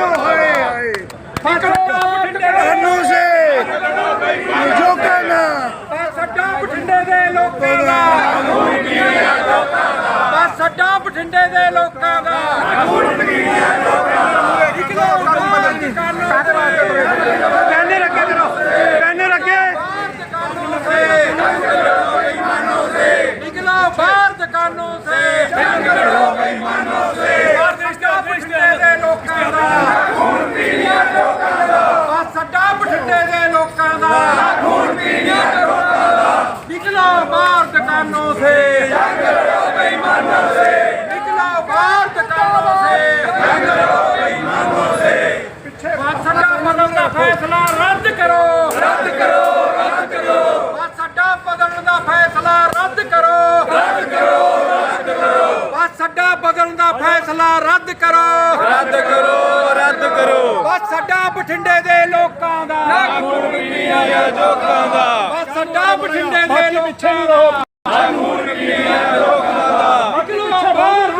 ਕੱਢੋ ਹਾਏ। ਹਾਏ ਪਕੜੋ ਬਠਿੰਡੇ ਸੇ ਜੋ। ਕਹਿਣਾ। ਸੱਡਾ ਬਠਿੰਡੇ ਦੇ। ਲੋਕਾਂ ਦਾ ਖੂਨ ਪੀਣਿਆ ਲੋਕਾਂ ਦਾ। ਬਸ ਸੱਡਾ ਬਠਿੰਡੇ ਦੇ ਲੋਕਾਂ ਦਾ। ਖੂਨ ਪੀਣਿਆ ਲੋਕਾਂ ਦਾ ਨਿਕਲੋ ਕਰਮ ਬਦਲ ਦੀ ਕਰਨੋ ਬਾਹਰ ਦੁਕਾਨੋਂ ਸੇ। ਜੰਗ ਲੜੋ ਬੇਈਮਾਨੋਂ ਸੇ ਨਿਕਲੋ ਬਾਹਰ ਦੁਕਾਨੋਂ ਸੇ। ਜੰਗ ਲੜੋ ਬੇਈਮਾਨੋਂ ਸੇ ਪਿੱਛੇ ਬਸ ਅੱਡਾ ਬਦਲਣ ਦਾ ਫੈਸਲਾ ਰੱਦ ਕਰੋ। ਰੱਦ ਕਰੋ ਰੱਦ ਕਰੋ। ਬਸ ਅੱਡਾ ਬਦਲਣ ਦਾ ਫੈਸਲਾ ਰੱਦ ਕਰੋ। ਰੱਦ ਕਰੋ ਰੱਦ ਕਰੋ। ਬਸ ਅੱਡਾ ਬਦਲਣ ਦਾ ਫੈਸਲਾ ਰੱਦ ਕਰੋ। ਰੱਦ ਕਰੋ ਰੱਦ ਕਰੋ। ਬਸ ਅੱਡਾ ਬਠਿੰਡੇ ਦੇ ਲੋਕਾਂ ਦਾ। ਖੂਨ ਪੀਣੀਆਂ ਜਾਂ ਜੋਕਾਂ ਦਾ। ਬਸ ਅੱਡਾ ਬਠਿੰਡੇ ਦੇ ਲੋਕਾਂ ਦਾ। ਨਿਕਲੋ ਬਾਹਰ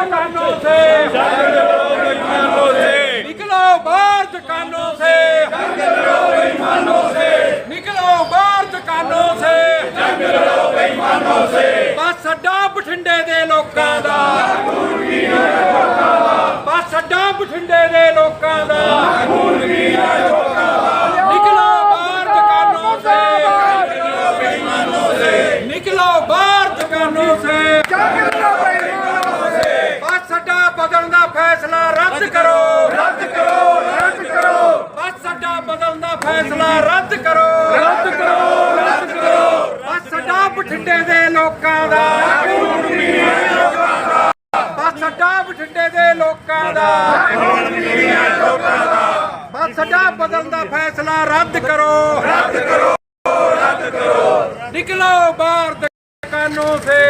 ਬਸ ਅੱਡਾ ਬਠਿੰਡੇ ਦੇ ਲੋਕਾਂ ਦਾ। ਬਸ ਅੱਡਾ ਬਠਿੰਡੇ ਦੇ ਲੋਕਾਂ ਦਾ ਨਿਕਲੋ ਬਾਹਰ ਦੁਕਾਨੋਂ ਸੇ ਨਿਕਲੋ ਬਾਹਰ ਦੁਕਾਨੋਂ ਸੇ ਬਸ ਅੱਡਾ ਬਦਲਣ ਦਾ ਫੈਸਲਾ ਰੱਦ ਕਰੋ ਰੱਦ ਕਰੋ ਰੱਦ ਕਰੋ ਬਸ ਅੱਡਾ ਬਦਲਣ ਦਾ ਫੈਸਲਾ ਰੱਦ ਕਰੋ। ਰੱਦ ਕਰੋ ਰੱਦ ਕਰੋ। ਬਸ ਅੱਡਾ ਬਠਿੰਡੇ ਦੇ ਲੋਕਾਂ ਦਾ। ਬਸ ਅੱਡਾ ਬਠਿੰਡੇ ਦੇ ਲੋਕਾਂ ਦਾ। ਬਸ ਅੱਡਾ ਬਦਲਣ ਦਾ ਫੈਸਲਾ ਰੱਦ ਕਰੋ। ਰੱਦ ਕਰੋ ਰੱਦ ਕਰੋ ਨਿਕਲੋ ਬਾਹਰ ਦੁਕਾਨੋਂ ਸੇ।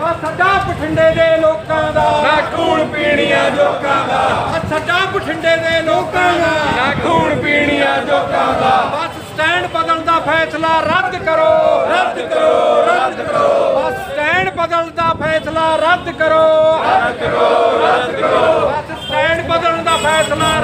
ਆ ਸਾਡਾ ਬਠਿੰਡੇ ਦੇ ਲੋਕਾਂ ਦਾ। ਨਾ ਖੂਨ ਪੀਣੀਆਂ ਜੋਕਾਂ ਦਾ। ਆ ਸਾਡਾ ਬਠਿੰਡੇ ਦੇ ਲੋਕਾਂ ਦਾ। ਨਾ ਖੂਨ ਪੀਣੀਆਂ ਜੋਕਾਂ ਦਾ। ਬਸ ਸਟੈਂਡ ਬਦਲਣ ਦਾ ਫੈਸਲਾ ਰੱਦ ਕਰੋ। ਰੱਦ ਕਰੋ ਰੱਦ ਕਰੋ। ਬਸ ਸਟੈਂਡ ਬਦਲਣ ਦਾ ਫੈਸਲਾ ਰੱਦ ਕਰੋ। ਰੱਦ ਕਰੋ ਰੱਦ ਕਰੋ। ਬਸ ਸਟੈਂਡ ਬਦਲਣ ਦਾ ਫੈਸਲਾ